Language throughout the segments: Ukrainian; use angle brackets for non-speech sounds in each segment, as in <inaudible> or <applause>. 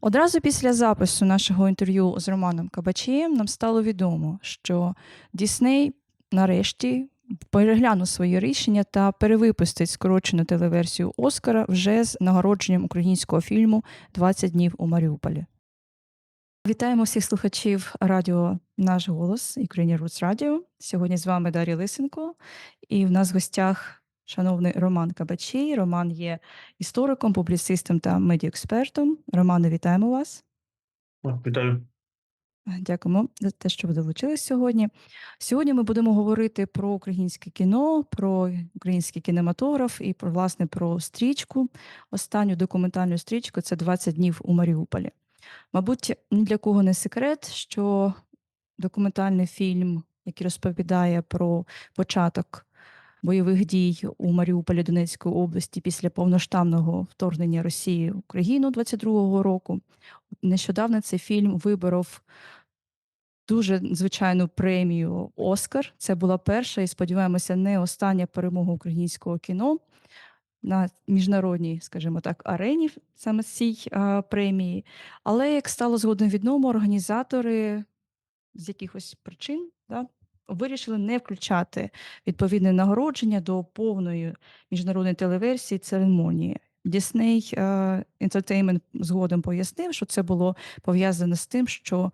Одразу після запису нашого інтерв'ю з Романом Кабачієм нам стало відомо, що Дісней нарешті переглянув своє рішення та перевипустить скорочену телеверсію Оскара вже з нагородженням українського фільму «20 днів у Маріуполі. Вітаємо всіх слухачів радіо Наш голос Україні Roots Radio. Сьогодні з вами Дар'я Лисенко, і в нас в гостях шановний Роман Кабачій. Роман є істориком, публіцистом та медіаекспертом. Романе, вітаємо вас. Вітаю. Дякуємо за те, що ви долучились сьогодні. Сьогодні ми будемо говорити про українське кіно, про український кінематограф і про власне про стрічку. Останню документальну стрічку це «20 днів у Маріуполі. Мабуть, ні для кого не секрет, що документальний фільм, який розповідає про початок бойових дій у Маріуполі Донецької області після повноштабного вторгнення Росії в Україну 22-го року. Нещодавно цей фільм виборов дуже звичайну премію Оскар. Це була перша і сподіваємося, не остання перемога українського кіно на міжнародній, скажімо так, арені саме цій а, премії. Але як стало згодом відомо, організатори з якихось причин да, вирішили не включати відповідне нагородження до повної міжнародної телеверсії церемонії. Е, Entertainment згодом пояснив, що це було пов'язане з тим, що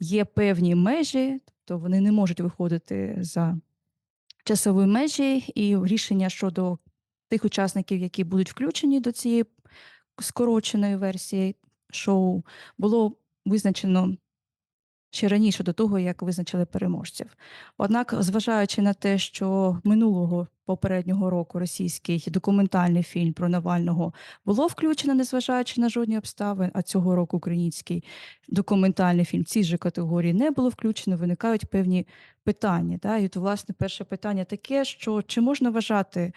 є певні межі, тобто вони не можуть виходити за часові межі, і рішення щодо тих учасників, які будуть включені до цієї скороченої версії шоу, було визначено ще раніше до того, як визначили переможців. Однак, зважаючи на те, що минулого попереднього року російський документальний фільм про Навального було включено, незважаючи на жодні обставини, а цього року український документальний фільм цій же категорії не було включено, виникають певні питання. Да? І то, власне, перше питання таке, що чи можна вважати,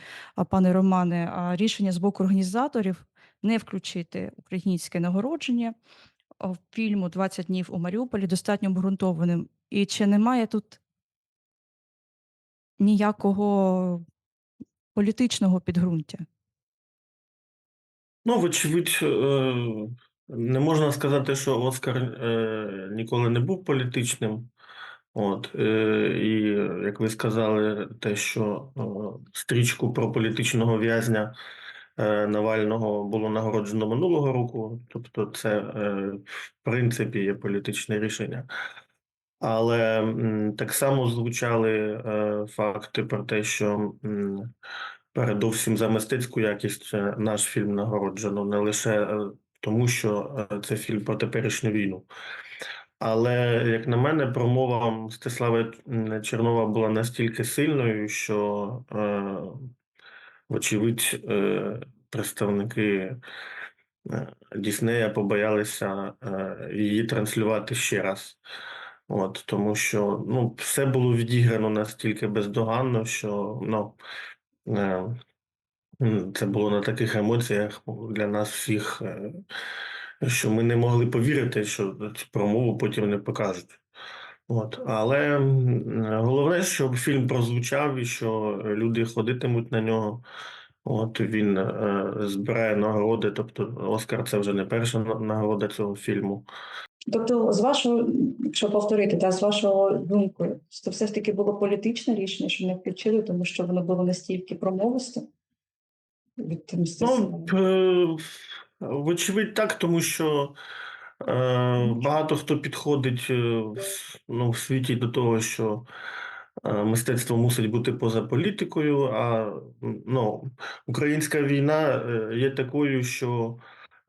пане Романе, рішення з боку організаторів не включити українське нагородження фільму «20 днів у Маріуполі достатньо обґрунтованим. І чи немає тут ніякого політичного підґрунтя? Ну, вочевидь, е, не можна сказати, що Оскар е, ніколи не був політичним. От, е, і як ви сказали, те, що стрічку про політичного в'язня Навального було нагороджено минулого року, тобто це е, в принципі є політичне рішення. Але так само звучали е, факти про те, що передовсім за мистецьку якість е, наш фільм нагороджено не лише е, тому, що е, це фільм про теперішню війну. Але, як на мене, промова Мстислава Чернова була настільки сильною, що, е, вочевидь, е, представники е, Діснея побоялися е, її транслювати ще раз. От, тому що ну, все було відіграно настільки бездоганно, що ну, це було на таких емоціях для нас всіх, що ми не могли повірити, що цю промову потім не покажуть. От, але головне, щоб фільм прозвучав і що люди ходитимуть на нього. От він е, збирає нагороди, тобто Оскар це вже не перша нагорода цього фільму. Тобто, з вашого, якщо повторити, да, з вашого думкою, то все ж таки було політичне рішення, що не включили, тому що воно було настільки промовисте від Ну, е, вочевидь, так, тому що багато хто підходить е, ну, в світі до того, що е, мистецтво мусить бути поза політикою, а ну, українська війна е, є такою, що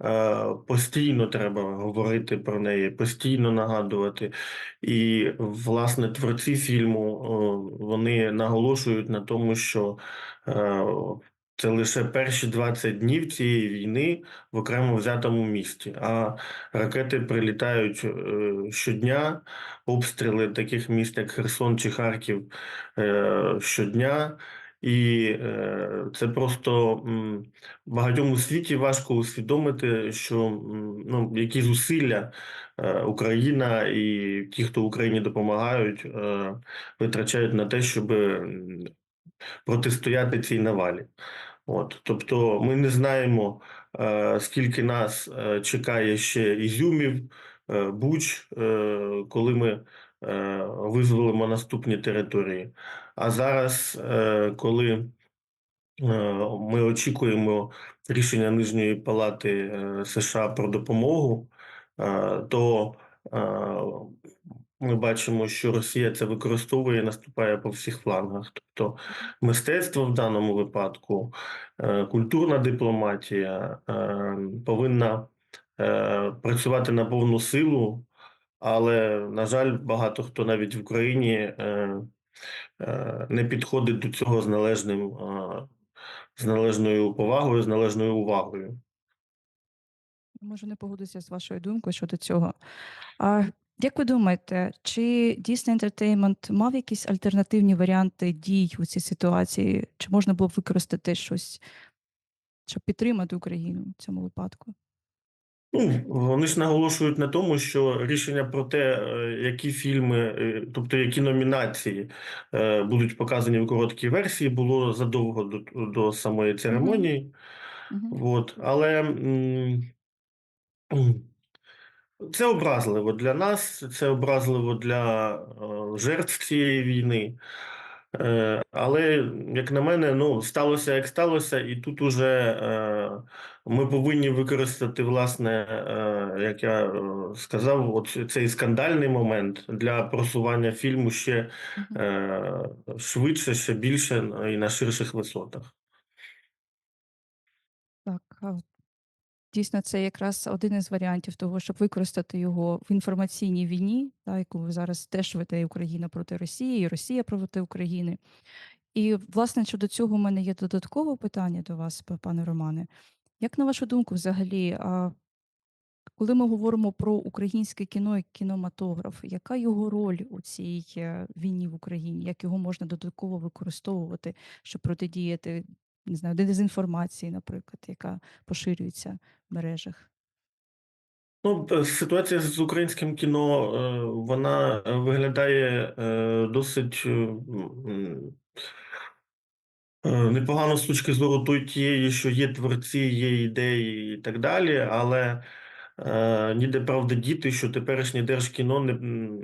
е, постійно треба говорити про неї, постійно нагадувати. І, власне, творці фільму вони наголошують на тому, що е, це лише перші 20 днів цієї війни в окремо взятому місті. А ракети прилітають е, щодня, обстріли таких міст, як Херсон чи Харків е, щодня. І е, це просто м, багатьом у світі важко усвідомити, що ну, які зусилля Україна і ті, хто Україні допомагають, витрачають на те, щоб протистояти цій навалі. От, тобто ми не знаємо, е, скільки нас е, чекає ще ізюмів, е, буч, коли ми визволимо наступні території. А зараз, коли ми очікуємо рішення Нижньої палати США про допомогу, то ми бачимо, що Росія це використовує і наступає по всіх флангах. Тобто мистецтво в даному випадку, е, культурна дипломатія е, повинна е, працювати на повну силу, але, на жаль, багато хто навіть в Україні не підходить до цього з належним, з належною повагою, з належною увагою. Можу не погодитися з вашою думкою щодо цього. Як ви думаєте, чи Disney Entertainment мав якісь альтернативні варіанти дій у цій ситуації? Чи можна було б використати щось, щоб підтримати Україну в цьому випадку? Ну, вони ж наголошують на тому, що рішення про те, е, які фільми, е, тобто які номінації е, будуть показані в короткій версії, було задовго до, до самої церемонії. Мгм. От, але м, це образливо для нас, це образливо для е, жертв цієї війни. Е, але, як на мене, ну, сталося як сталося, і тут уже е, ми повинні використати, власне, е, як я сказав, от цей скандальний момент для просування фільму ще е, швидше, ще більше і на ширших висотах. Так, дійсно, це якраз один із варіантів того, щоб використати його в інформаційній війні, та, яку зараз теж веде Україна проти Росії, і Росія проти України. І, власне, щодо цього, у мене є додаткове питання до вас, пане Романе. Як на вашу думку, взагалі, коли ми говоримо про українське кіно і кінематограф, яка його роль у цій е, війні в Україні? Як його можна додатково використовувати, щоб протидіяти не знаю, дезінформації, наприклад, яка поширюється в мережах? Ну, ситуація з українським кіно, е, вона е, виглядає е, досить непогано з точки зору той тієї, що є творці, є ідеї і так далі, але ніде правда діти, що теперішнє держкіно не,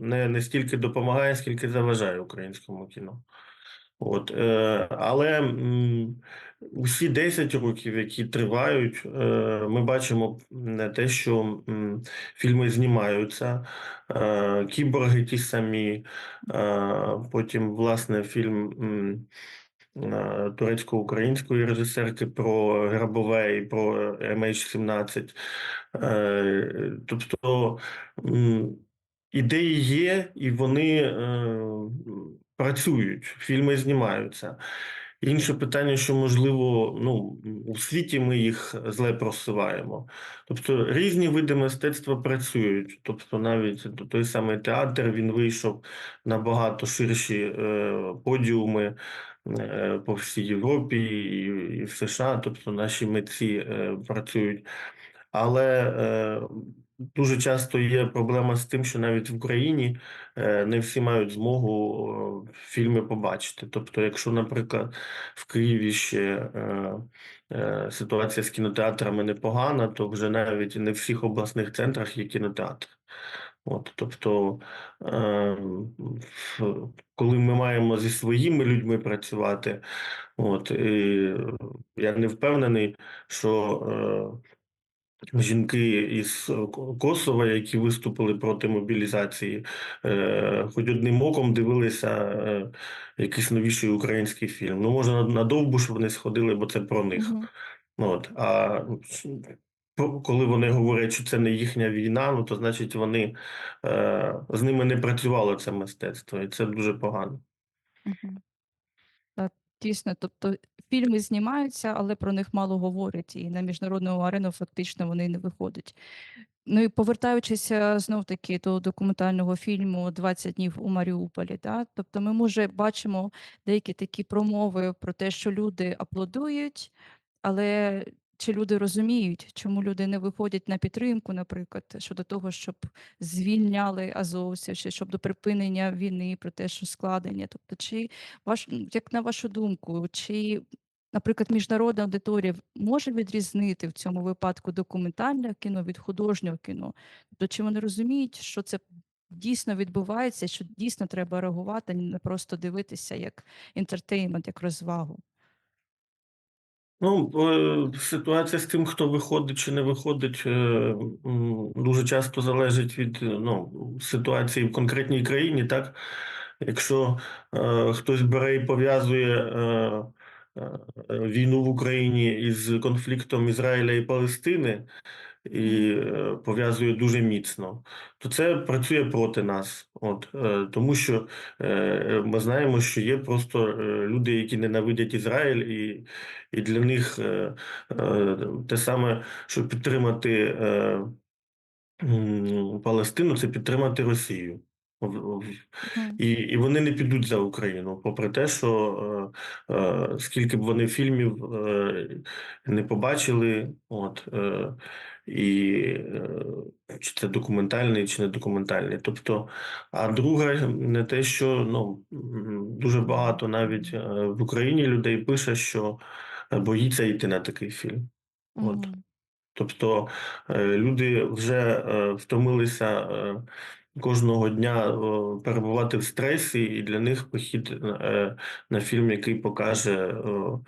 не, не стільки допомагає, скільки заважає українському кіно. От, е, але м, усі 10 років, які тривають, е, ми бачимо не те, що м, фільми знімаються, е, кіборги ті самі, е, потім, власне, фільм м, е, турецько-української режисерки про Грабове і про MH17. Е, тобто м, ідеї є, і вони е, працюють, фільми знімаються. Інше питання, що можливо, ну у світі ми їх зле просуваємо. Тобто різні види мистецтва працюють. Тобто, навіть той самий театр він вийшов на багато ширші е, подіуми е, по всій Європі і, і в США. Тобто наші митці е, працюють. Але е, дуже часто є проблема з тим, що навіть в Україні е, не всі мають змогу е, фільми побачити. Тобто, якщо, наприклад, в Києві ще е, ситуація з кінотеатрами непогана, то вже навіть не в всіх обласних центрах є кінотеатр. От, тобто, е, коли ми маємо зі своїми людьми працювати, от, і я не впевнений, що Жінки із Косова, які виступили проти мобілізації, е, хоч одним оком дивилися е, якийсь новіший український фільм. Ну, може, на, Довбуш вони сходили, бо це про них. Мгм. От. А коли вони говорять, що це не їхня війна, ну то значить вони е, з ними не працювало це мистецтво, і це дуже погано. Так, дійсно, тобто фільми знімаються, але про них мало говорять, і на міжнародну арену фактично вони не виходять. Ну і повертаючись знов таки до документального фільму «20 днів у Маріуполі, да? тобто ми може бачимо деякі такі промови про те, що люди аплодують, але чи люди розуміють, чому люди не виходять на підтримку, наприклад, щодо того, щоб звільняли азовців, чи щоб до припинення війни, про те, що складення. Тобто, чи ваш, як на вашу думку, чи наприклад, міжнародна аудиторія може відрізнити в цьому випадку документальне кіно від художнього кіно? Тобто чи вони розуміють, що це дійсно відбувається, що дійсно треба реагувати, а не просто дивитися як entertainment, як розвагу? Ну, е, ситуація з тим, хто виходить чи не виходить, е, дуже часто залежить від, е, ну, ситуації в конкретній країні, так? Якщо е, хтось бере і пов'язує е, війну в Україні із конфліктом Ізраїля і Палестини і е, пов'язує дуже міцно, то це працює проти нас. От, е, тому що е, ми знаємо, що є просто люди, які ненавидять Ізраїль, і, і для них те саме, щоб підтримати Палестину, це підтримати Росію. І, і вони не підуть за Україну, попри те, що е, е, скільки б вони фільмів е, не побачили, от, е, і е, чи це документальний, чи не документальний. Тобто, а друге, не те, що ну, дуже багато навіть е, в Україні людей пише, що е, боїться йти на такий фільм. От. Тобто е, люди вже е, втомилися е, кожного дня е, перебувати в стресі, і для них похід е, на фільм, який покаже е,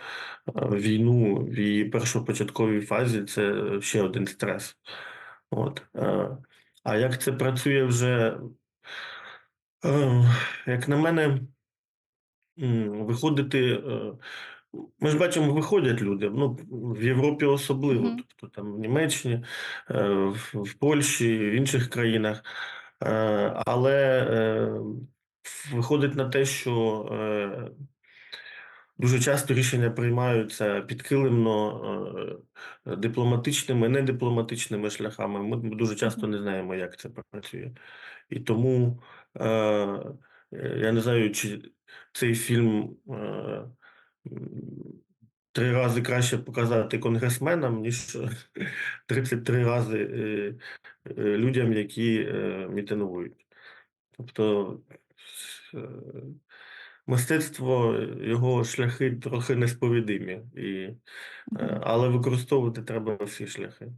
війну в її першопочатковій фазі, це ще один стрес. От. А як це працює вже, як на мене, виходити. Ми ж бачимо, виходять люди. Ну, в Європі особливо, Мгм. тобто там в Німеччині, в Польщі, в інших країнах. Е, Але е, виходить на те, що е, дуже часто рішення приймаються підкилимно дипломатичними, недипломатичними шляхами. Ми дуже часто не знаємо, як це працює. І тому я не знаю, чи цей фільм. Три рази краще показати конгресменам, ніж <laughs> 33 рази е, е, людям, які е, мітингують. Тобто мистецтво, його шляхи трохи несповідимі, і, але використовувати треба всі шляхи.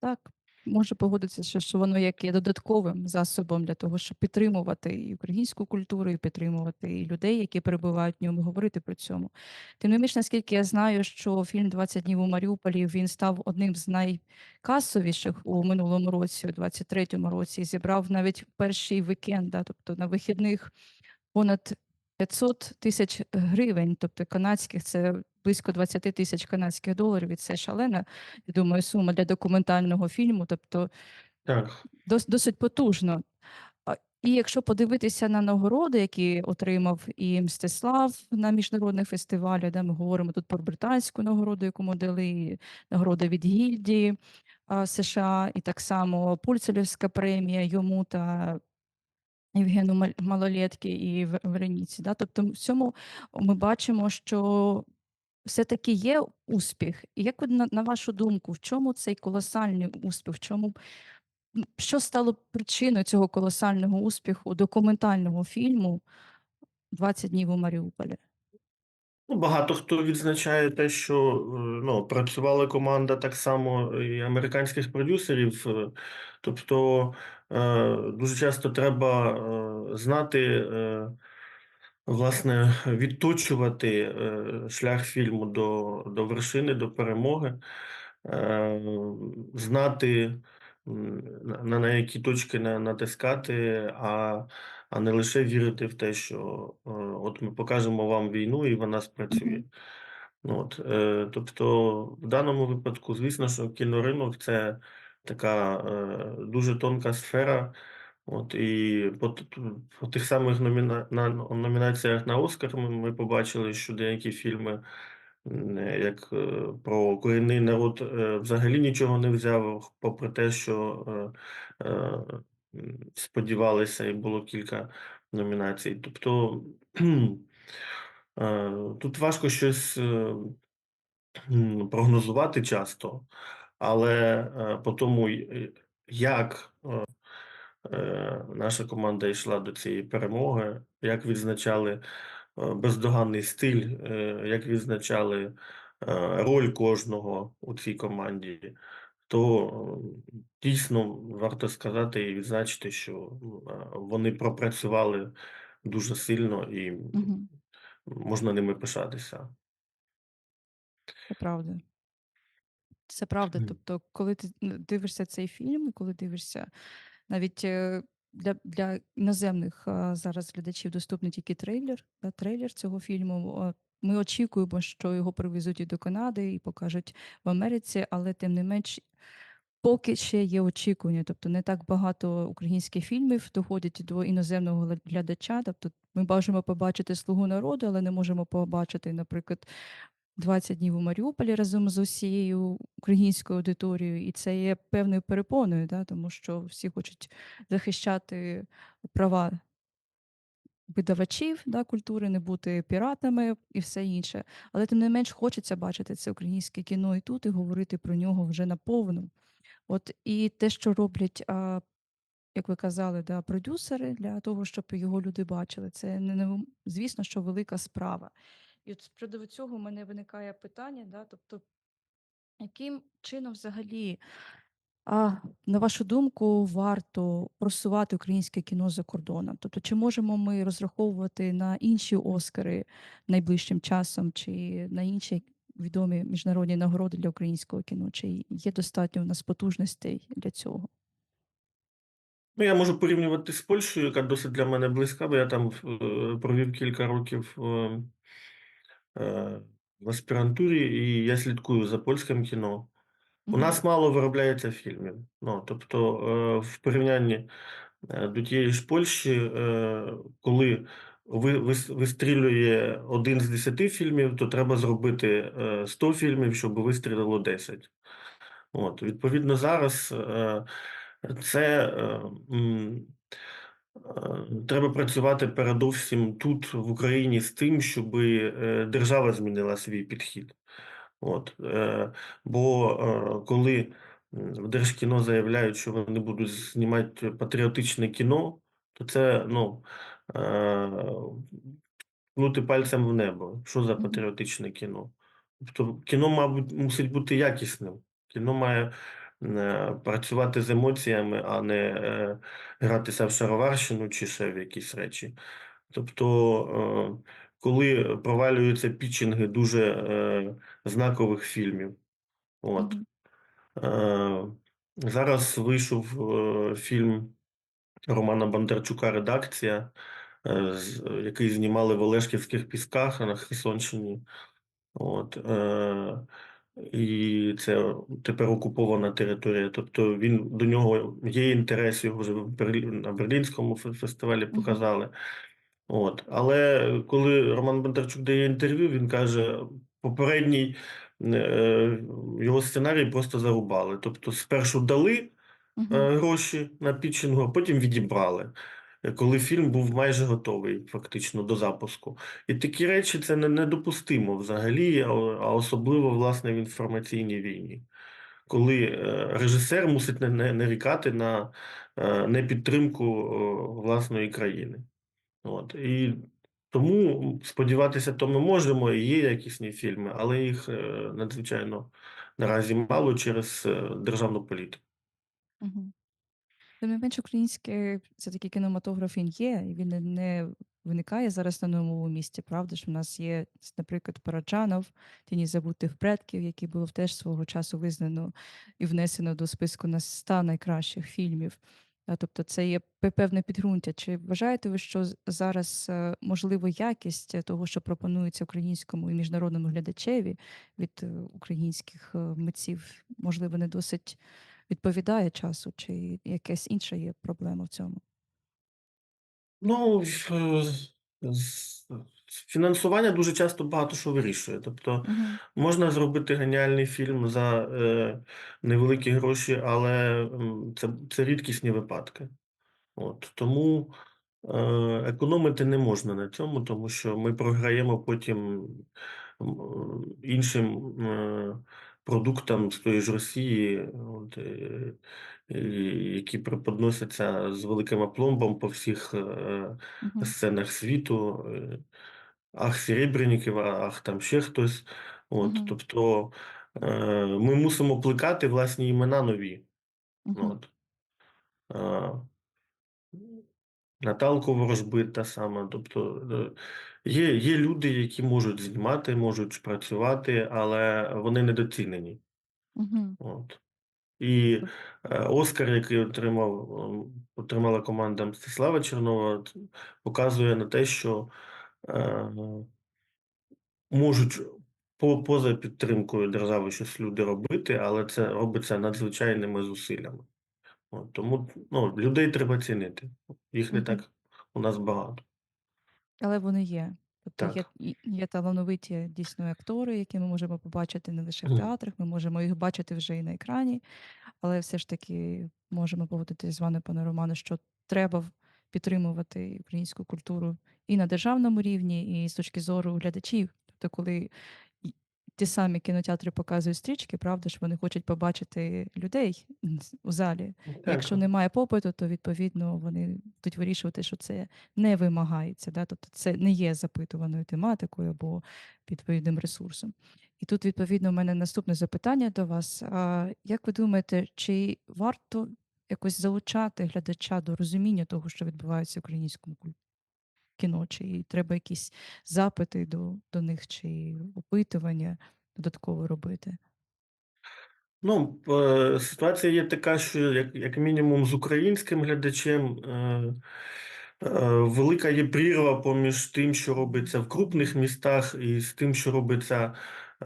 Так, можу погодитися, що, що воно як є додатковим засобом для того, щоб підтримувати і українську культуру, і підтримувати і людей, які перебувають в ньому, говорити про цьому. Тим не менш, наскільки я знаю, що фільм «20 днів у Маріуполі він став одним з найкасовіших у минулому році, у 23-му році, і зібрав навіть перший вікенд, да, тобто на вихідних понад 500 тисяч гривень, тобто канадських, це близько 20 тисяч канадських доларів, і це шалена, я думаю, сума для документального фільму, тобто Так. дос, досить потужно. І якщо подивитися на нагороди, які отримав і Мстислав на міжнародних фестивалях, де ми говоримо тут про британську нагороду, яку ми дали, і нагорода від гільдії США, і так само Пульцелівська премія йому та Євгену Мал- Малолєтки і Вероніці. Да? Тобто в цьому ми бачимо, що все-таки є успіх. І як на, на вашу думку, в чому цей колосальний успіх? В чому що стало причиною цього колосального успіху документального фільму «20 днів у Маріуполі? Ну, багато хто відзначає те, що е, ну, працювала команда так само і американських продюсерів. е, Тобто дуже часто треба е, знати, е, власне, відточувати е, шлях фільму до, до вершини, до перемоги, е, знати, на, на які точки натискати, а, а не лише вірити в те, що е, от ми покажемо вам війну і вона спрацює. Ну, От, е, тобто, в даному випадку, звісно, що кіноринок це така е, дуже тонка сфера. От, і по, по тих самих номіна, на, номінаціях на Оскар ми, ми побачили, що деякі фільми, е, як е, про корінний народ, е, взагалі нічого не взяв, попри те, що е, е, сподівалися, і було кілька номінацій. Тобто <clears throat> е, тут важко щось. е, прогнозувати часто, але е, по тому, як е, е, наша команда йшла до цієї перемоги, як відзначали е, бездоганний стиль, е, як відзначали, е, роль кожного у цій команді, то е, дійсно варто сказати і відзначити, що е, вони пропрацювали дуже сильно і можна ними пишатися. Це правда. Це правда. Тобто, коли ти дивишся цей фільм, і коли дивишся навіть е, для, для іноземних а, зараз глядачів доступний тільки трейлер, да, трейлер цього фільму. Ми очікуємо, що його привезуть і до Канади і покажуть в Америці, але тим не менш. Поки ще є очікування, тобто не так багато українських фільмів доходять до іноземного глядача. Тобто ми бажаємо побачити слугу народу, але не можемо побачити, наприклад, 20 днів у Маріуполі разом з усією українською аудиторією, і це є певною перепоною, да, тому що всі хочуть захищати права видавачів да, культури, не бути піратами і все інше. Але тим не менш хочеться бачити це українське кіно і тут, і говорити про нього вже наповну. От і те, що роблять, а, як ви казали, да, продюсери для того, щоб його люди бачили, це не, звісно, що велика справа. І от з цього в мене виникає питання, да, тобто, яким чином взагалі, а, на вашу думку, варто просувати українське кіно за кордоном? Тобто, чи можемо ми розраховувати на інші Оскари найближчим часом, чи на інші відомі міжнародні нагороди для українського кіно? Чи є достатньо у нас потужностей для цього? Ну, я можу порівнювати з Польщею, яка досить для мене близька, бо я там е, провів кілька років е, е, в аспірантурі, і я слідкую за польським кіно. У нас мало виробляється фільмів. Ну, тобто, е, в порівнянні е, до тієї ж Польщі, е, коли ви, вистрілює один з десяти фільмів, то треба зробити е, 100 фільмів, щоб вистрілило 10. От, відповідно, зараз е, це е, е, треба працювати передовсім тут, в Україні, з тим, щоб держава змінила свій підхід. От, е, бо е, коли в Держкіно заявляють, що вони будуть знімати патріотичне кіно, то це ну, е, ткнути пальцем в небо. Що за патріотичне кіно? Тобто кіно, мабуть, мусить бути якісним. Кіно має е, працювати з емоціями, а не е, гратися в шароварщину чи ще в якісь речі. Тобто, е, коли провалюються пітчинги дуже е, знакових фільмів, от. Е, зараз вийшов е, фільм Романа Бондарчука «Редакція», е, з- який знімали в Олешківських пісках на Херсонщині. От, е, і це тепер окупована територія. Тобто він до нього є інтерес, його вже на Берлінському фестивалі показали. От. Але коли Роман Бондарчук дає інтерв'ю, він каже, попередній е, його сценарій просто зарубали. Тобто, спершу дали е, гроші на пітчингу, а потім відібрали. Коли фільм був майже готовий, фактично до запуску, і такі речі це не недопустимо взагалі, а особливо власне в інформаційній війні, коли е, режисер мусить нарікати на е, непідтримку е, власної країни. От. І тому сподіватися, то ми можемо, і є якісні фільми, але їх надзвичайно наразі мало через державну політику. Мгм. Тим не менш, український все-таки кінематограф він є, і він не, виникає зараз на новому місці, правда ж? У нас є, наприклад, Параджанов, Тіні забутих предків, який було теж свого часу визнано і внесено до списку на 100 найкращих фільмів. Тобто це є певне підґрунтя. Чи вважаєте ви, що зараз е, можливо якість того, що пропонується українському і міжнародному глядачеві від е, українських е, митців, можливо, не досить відповідає часу, чи якась інша є проблема в цьому? Ну, фінансування дуже часто багато що вирішує. Тобто Мгм. можна зробити геніальний фільм за е, невеликі гроші, але це, це рідкісні випадки. От, тому е, економити не можна на цьому, тому що ми програємо потім іншим е, продуктам з тої ж Росії, от, е, які преподносяться з великим апломбом по всіх е, сценах світу. е. ах, Серебренників, ах, там ще хтось. От, Мгм. тобто е, ми мусимо плекати власні імена нові. Мгм. От. Наталко Ворожбит та сама. Тобто е, є, є люди, які можуть знімати, можуть працювати, але вони недоцінені. Мгм. От. І е, Оскар, який отримав, ем, отримала команда Мстислава Чернова, показує на те, що е, можуть по, поза підтримкою держави щось люди робити, але це робиться надзвичайними зусиллями. От, тому ну, людей треба цінити. Їх не так у нас багато. Але вони є. Тобто є, Так. і- є талановиті дійсно актори, які ми можемо побачити не лише в Мгм. театрах, ми можемо їх бачити вже і на екрані, але все ж таки можемо погодитися з вами, пане Романе, що треба в- підтримувати українську культуру і на державному рівні, і з точки зору глядачів. Тобто, коли ті самі кінотеатри показують стрічки, правда ж, вони хочуть побачити людей у залі. Так. Якщо немає попиту, то відповідно вони будуть вирішувати, що це не вимагається. Да? Тобто це не є запитуваною тематикою або відповідним ресурсом. І тут, відповідно, у мене наступне запитання до вас. А, як ви думаєте, чи варто якось залучати глядача до розуміння того, що відбувається в українському куль- кіно? Чи треба якісь запити до, до них, чи опитування додатково робити? Ну, е, ситуація є така, що як, як мінімум з українським глядачем е, е, велика є прірва поміж тим, що робиться в крупних містах, і з тим, що робиться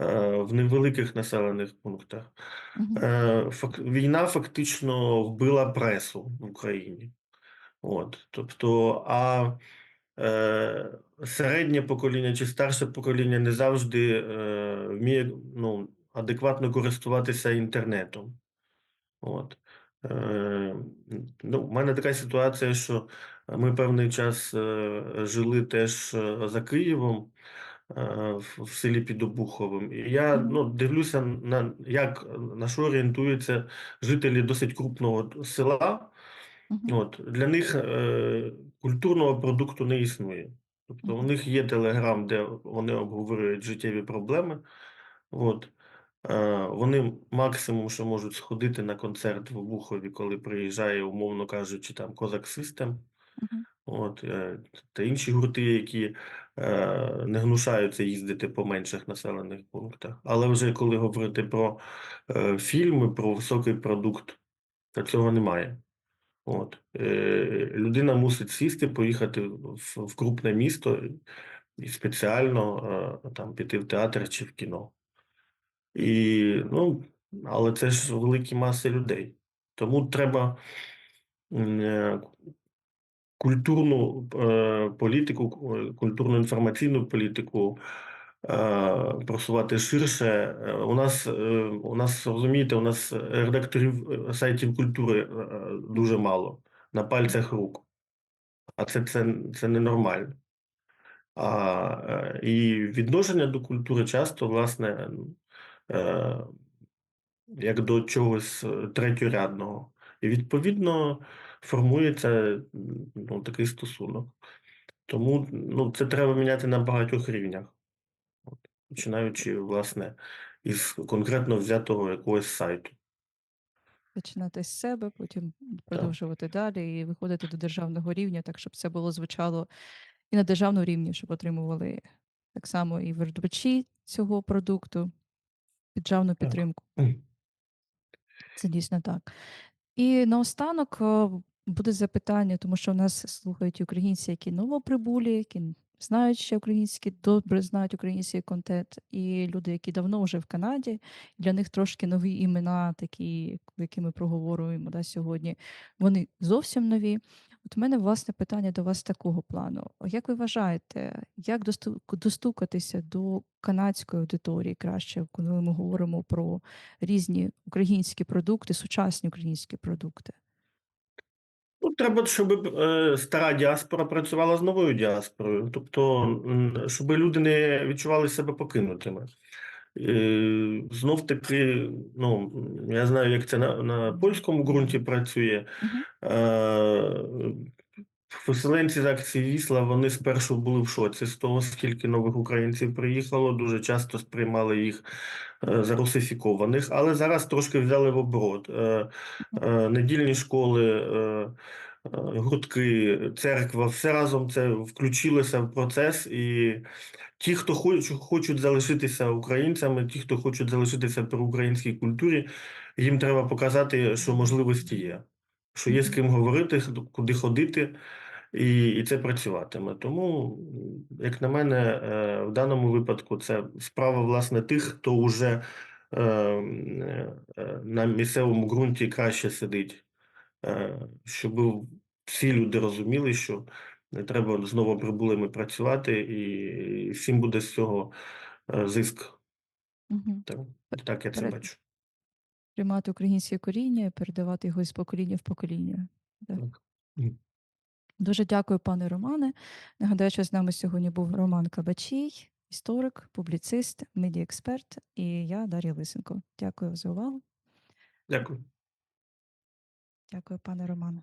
е, в невеликих населених пунктах. Е, фак, війна фактично вбила пресу в Україні. От, тобто, а середнє покоління чи старше покоління не завжди е, вміє ну, адекватно користуватися інтернетом. От. Е, ну, в мене така ситуація, що ми певний час е, жили теж е, за Києвом е, в, в селі під Обуховим. І я ну, дивлюся на як на що орієнтуються жителі досить крупного села. Мгм. От, для них е, культурного продукту не існує. Тобто у них є телеграм, де вони обговорюють життєві проблеми. От. Е, вони максимум, що можуть сходити на концерт в Обухові, коли приїжджає, умовно кажучи, там Козак Систем. От, е, та інші гурти, які е, не гнушаються їздити по менших населених пунктах. Але вже коли говорити про е, фільми, про високий продукт, то цього немає. От. Е, людина мусить сісти, поїхати в, в крупне місто і спеціально е, там піти в театр чи в кіно. І, ну, але це ж великі маси людей. Тому треба е, культурну політику, ку- культурну інформаційну політику просувати ширше. Е, У нас, е, у нас, розумієте, у нас редакторів е, сайтів культури е, дуже мало, на пальцях рук. А це, це, це ненормально. А, е, і відношення до культури часто, власне, е, як до чогось е, третьорядного. І відповідно формується ну, такий стосунок. Тому ну, це треба міняти на багатьох рівнях, починаючи, власне, із конкретно взятого якогось сайту. Починати з себе, потім Так. продовжувати далі і виходити до державного рівня, так щоб це було звучало і на державному рівні, щоб отримували так само і видобачі цього продукту, державну підтримку. Це дійсно так. І наостанок е, буде запитання, тому що у нас слухають українці, які новоприбулі, які знають ще український, добре знають український контент, і люди, які давно вже в Канаді, для них трошки нові імена, такі, які ми проговорюємо да, сьогодні, вони зовсім нові. От у мене власне питання до вас такого плану. Як ви вважаєте, як досту- достукатися до канадської аудиторії краще, коли ми говоримо про різні українські продукти, сучасні українські продукти? Треба, щоб е, стара діаспора працювала з новою діаспорою, тобто, щоб люди не відчували себе покинутими. Е, знов таки, ну, я знаю, як це на, на польському ґрунті працює. Мгм. Е, Переселенці з акції Вісла вони спершу були в шоці з того, скільки нових українців приїхало. Дуже часто сприймали їх за русифікованих, але зараз трошки взяли в оборот. Недільні школи, гуртки, церква, все разом це включилося в процес. І ті, хто хочуть, хочуть залишитися українцями, ті, хто хочуть залишитися при українській культурі, їм треба показати, що можливості є, що є з ким говорити, куди ходити і, і це працюватиме. Тому, як на мене, е, в даному випадку це справа власне тих, хто вже е, е, на місцевому ґрунті краще сидить, щоб всі люди розуміли, що не треба з новоприбулими працювати, і всім буде з цього е, зиск. Мгм. Так, так я це Перед- бачу. Приймати українське коріння і передавати його з покоління в покоління. Так. Так. Дуже дякую, пане Романе. Нагадаю, що з нами сьогодні був Роман Кабачій, історик, публіцист, медіаексперт, і я Дар'я Лисенко. Дякую за увагу. Дякую. Дякую, пане Романе.